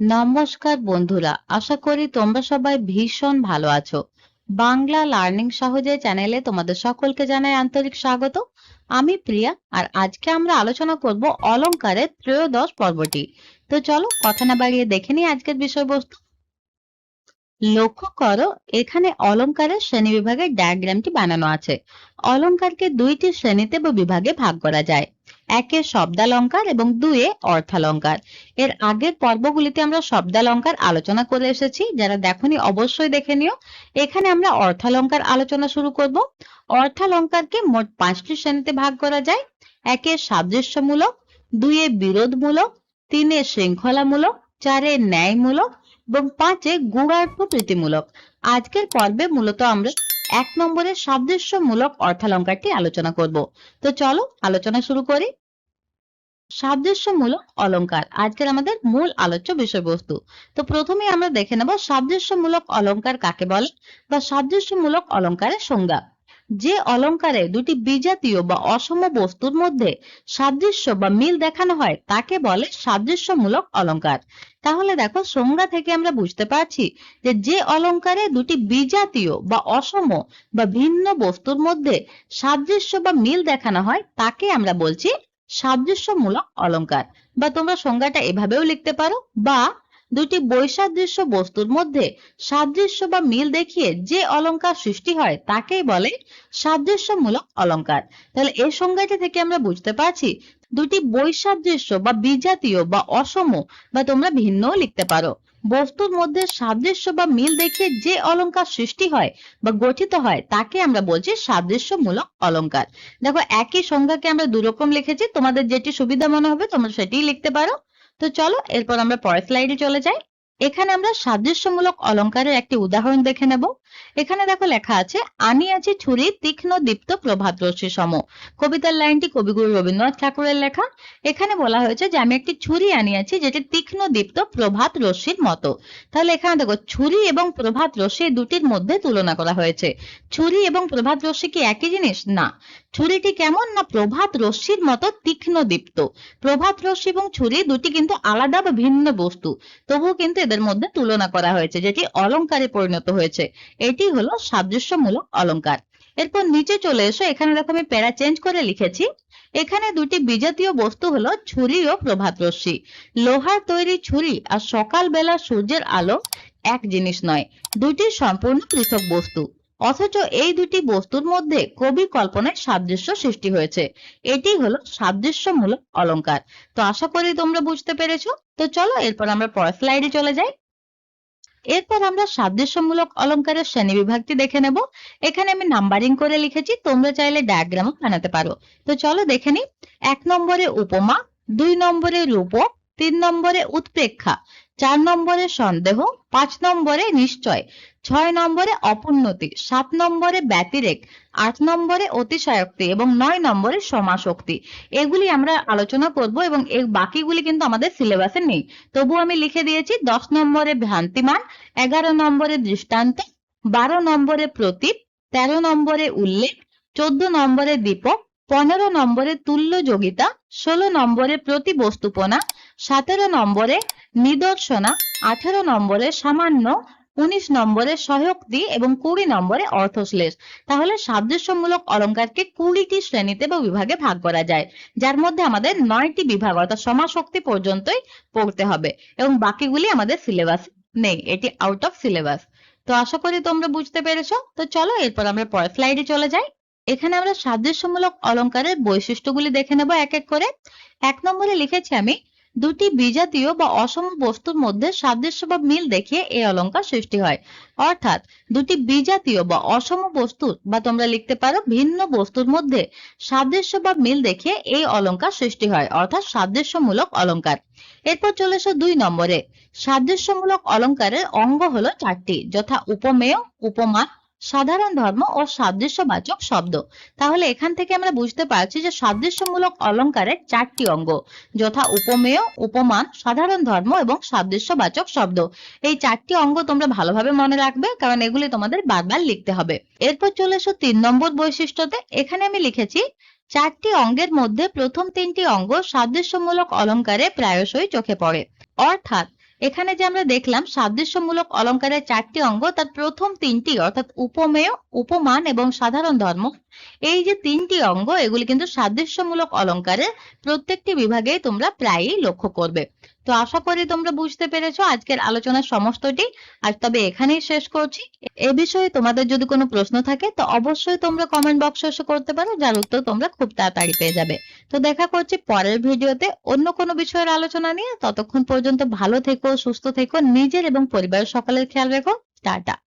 নমস্কার বন্ধুরা, আশা করি তোমরা সবাই ভীষণ ভালো আছো। বাংলা লার্নিং সহজে চ্যানেলে তোমাদের সকলকে জানাই আন্তরিক স্বাগত। আমি প্রিয়া, আর আজকে আমরা আলোচনা করব অলংকারের ত্রয়োদশ পর্বটি। তো চলো কথা না বাড়িয়ে দেখে নিই আজকের বিষয়বস্তু। লক্ষ্য করো, এখানে অলংকারের শ্রেণি বিভাগের ডায়াগ্রামটি বানানো আছে। অলংকারকে দুইটি শ্রেণীতে বা বিভাগে ভাগ করা যায়। একে শব্দালঙ্কার এবং দুয়ে অর্থালঙ্কার। এর আগের পর্বগুলিতে আমরা শব্দালঙ্কার আলোচনা করে এসেছি, যারা দেখনি অবশ্যই দেখে নিও। এখানে আমরা অর্থালঙ্কার আলোচনা শুরু করব। অর্থালঙ্কারকে মোট পাঁচটি শ্রেণীতে ভাগ করা যায়। একে সাদৃশ্যমূলক দুইয়ে বিরোধমূলক, তিনে শৃঙ্খলামূলক, চারে ন্যায়মূলক এবং পাঁচে গুণার্থ প্রীতিমূলক আজকের পর্বে মূলত আমরা এক নম্বরে সাদৃশ্যমূলক অর্থালঙ্কারটি আলোচনা করব। তো চলো আলোচনা শুরু করি। সাদৃশ্যমূলক অলঙ্কার, আজকের আমাদের মূল আলোচ্য বিষয়বস্তু। তো প্রথমে আমরা দেখে নেব সাদৃশ্যমূলক অলঙ্কার কাকে বলে বা সাদৃশ্যমূলক অলঙ্কারের সংজ্ঞা। যে অলংকারে দুটি বিজাতীয় বা অসম বস্তুর মধ্যে সাদৃশ্য বা মিল দেখানো হয়, তাকে বলে সাদৃশ্যমূলক অলংকার তাহলে দেখো, সংজ্ঞা থেকে আমরা বুঝতে পারছি যে যে অলংকারে দুটি বিজাতীয় বা অসম বা ভিন্ন বস্তুর মধ্যে সাদৃশ্য বা মিল দেখানো হয়, তাকে আমরা বলছি সাদৃশ্যমূলক অলংকার বা তোমরা সংজ্ঞাটা এভাবেও লিখতে পারো, বা দুটি বৈসাদৃশ্য বস্তুর মধ্যে সাদৃশ্য বা মিল দেখিয়ে যে অলংকার সৃষ্টি হয় তাকেই বলে সাদৃশ্যমূলক অলংকার তাহলে এই সংজ্ঞাটি থেকে আমরা বুঝতে পারছি দুটি বৈসাদৃশ্য বা বিজাতীয় বা অসম বা তোমরা ভিন্নও লিখতে পারো। বস্তুর মধ্যে সাদৃশ্য বা মিল দেখিয়ে যে অলংকার সৃষ্টি হয় বা গঠিত হয় তাকে আমরা বলছি সাদৃশ্যমূলক অলংকার দেখো একই সংজ্ঞাকে আমরা দুরকম লিখেছি, তোমাদের যেটি সুবিধা মনে হবে তোমরা সেটিই লিখতে পারো। তো চলো, এরপর আমরা পরের স্লাইডে চলে যাই। এখানে আমরা সাদৃশ্যমূলক অলংকারের একটি উদাহরণ দেখে নেব। এখানে দেখো লেখা আছে আনিয়াছি ছুরি, তীক্ষ্ণ, দীপ্ত প্রভাত রশ্মি সম। কবিতার লাইনটি কবিগুরু রবীন্দ্রনাথ ঠাকুরের লেখা। এখানে বলা হয়েছে যে, আমি একটি ছুরি আনিয়াছি যেটি তীক্ষ্ণ, দীপ্ত প্রভাত রশ্মির মতো। তাহলে এখানে দেখো, ছুরি এবং প্রভাত রশ্মি দুটির মধ্যে তুলনা করা হয়েছে। ছুরি এবং প্রভাত রশ্মি কি একই জিনিস? না। ছুরিটি কেমন না প্রভাত রশ্মির মতো তীক্ষ্ণ দীপ্ত। প্রভাত রশ্মি এবং ছুরি দুটি কিন্তু আলাদা বা ভিন্ন বস্তু। তবুও কিন্তু এদের মধ্যে তুলনা করা হয়েছে, যেটি অলংকারে পরিণত হয়েছে। এটি হলো সাদৃশ্যমূলক অলংকার এরপর নিচে চলে এসো, এখানে দেখো আমি প্যারা চেঞ্জ করে লিখেছি। এখানে দুটি বিজাতীয় বস্তু হলো ছুরি ও প্রভাত রশ্মি। লোহার তৈরি ছুরি আর সকালবেলা সূর্যের আলো এক জিনিস নয়, দুটি সম্পূর্ণ পৃথক বস্তু। অথচ এই দুটি বস্তুর মধ্যে কবি কল্পনায় সাদৃশ্য সৃষ্টি হয়েছে। এটি হলো সাদৃশ্যমূলক অলংকার তো আশা করি তোমরা বুঝতে পেরেছ। তো চলো এরপর আমরা পরের স্লাইডে চলে যাই। এরপর আমরা সাদৃশ্যমূলক অলংকারের শ্রেণি বিভাগটি দেখে নেব। এখানে আমি নাম্বারিং করে লিখেছি, তোমরা চাইলে ডায়াগ্রামও বানাতে পারো। তো চলো দেখে নি এক নম্বরে উপমা, দুই নম্বরে রূপক, তিন নম্বরে উৎপ্রেক্ষা চার নম্বরে সন্দেহ, পাঁচ নম্বরে নিশ্চয়। ছয় নম্বরে অপূর্ণতি, সাত নম্বরে ব্যতিরেক, আট নম্বরে অতিশয়োক্তি এবং নয় নম্বরে সমাশক্তি এগুলি আমরা আলোচনা করব এবং এর বাকিগুলি কিন্তু আমাদের সিলেবাসে নেই। তবু আমি লিখে দিয়েছি, দশ নম্বরে ভ্রান্তিমান, এগারো নম্বরে দৃষ্টান্ত, বারো নম্বরে প্রতীপ, তেরো নম্বরে উল্লেখ, চোদ্দ নম্বরে দীপক, পনেরো নম্বরে তুল্য যোগিতা ষোলো নম্বরে প্রতিবস্তুপনা, সতেরো নম্বরে নিদর্শনা, আঠেরো নম্বরে সামান্য উনিশ নম্বরে সহয়োক্তি এবং কুড়ি নম্বরে অর্থশ্লেষ। তাহলে সাদৃশ্যমূলক অলংকারকে কুড়িটি শ্রেণীতে বা বিভাগে ভাগ করা যায়। যার মধ্যে আমাদের নয়টি বিভাগ অর্থাৎ সমাশক্তি পর্যন্তই পড়তে হবে এবং বাকিগুলি আমাদের সিলেবাস নেই। এটি আউট অফ সিলেবাস তো আশা করি তোমরা বুঝতে পেরেছ। তো চলো এরপর আমরা পরের স্লাইডে চলে যাই। এখানে আমরা সাদৃশ্যমূলক অলংকারের বৈশিষ্ট্যগুলি দেখে নেব এক এক করে। এক নম্বরে লিখেছি আমি দুটি বিজাতীয় বা অসম বস্তুর মধ্যে সাদৃশ্য বা মিল দেখিয়ে এই অলংকার সৃষ্টি হয়। অর্থাৎ দুটি বিজাতীয় বা অসম বস্তুর বা তোমরা লিখতে পারো ভিন্ন বস্তুর মধ্যে সাদৃশ্য বা মিল দেখিয়ে এই অলংকার সৃষ্টি হয়, অর্থাৎ সাদৃশ্যমূলক অলংকার এরপর চলে এসো দুই নম্বরে। সাদৃশ্যমূলক অলংকারের অঙ্গ হলো চারটি, যথা উপমেয়, উপমা সাধারণ ধর্ম ও সাদৃশ্যবাচক শব্দ। তাহলে এখান থেকে আমরা বুঝতে পারছি যে সাদৃশ্যমূলক অলংকারের চারটি অঙ্গ, যথা উপমেয়, উপমান, সাধারণ ধর্ম এবং সাদৃশ্যবাচক শব্দ। এই চারটি অঙ্গ তোমরা ভালোভাবে মনে রাখবে, কারণ এগুলি তোমাদের বারবার লিখতে হবে। এরপর চলে এসো তিন নম্বর বৈশিষ্ট্যতে। এখানে আমি লিখেছি, চারটি অঙ্গের মধ্যে প্রথম তিনটি অঙ্গ সাদৃশ্যমূলক অলংকারে প্রায়শই চোখে পড়ে। অর্থাৎ এখানে যে আমরা দেখলাম, সাদৃশ্যমূলক অলঙ্কারের চারটি অঙ্গ, তার প্রথম তিনটি, অর্থাৎ উপমেয়, উপমান এবং সাধারণ ধর্ম এই যে তিনটি অঙ্গ, এগুলি কিন্তু সাদৃশ্যমূলক অলঙ্কারের প্রত্যেকটি বিভাগে তোমরা প্রায়ই লক্ষ্য করবে। তো আশা করি তোমরা বুঝতে পেরেছ আজকের আলোচনার সমস্তটি। আর তবে এখানেই শেষ করছি। এ বিষয়ে তোমাদের যদি কোনো প্রশ্ন থাকে, তো অবশ্যই তোমরা কমেন্ট বক্সে এসে করতে পারো, যার উত্তর তোমরা খুব তাড়াতাড়ি পেয়ে যাবে। তো দেখা করছি পরের ভিডিওতে অন্য কোনো বিষয়ের আলোচনা নিয়ে। ততক্ষণ পর্যন্ত ভালো থেকো, সুস্থ থেকো, নিজের এবং পরিবারের সকলের খেয়াল রেখো। টাটা।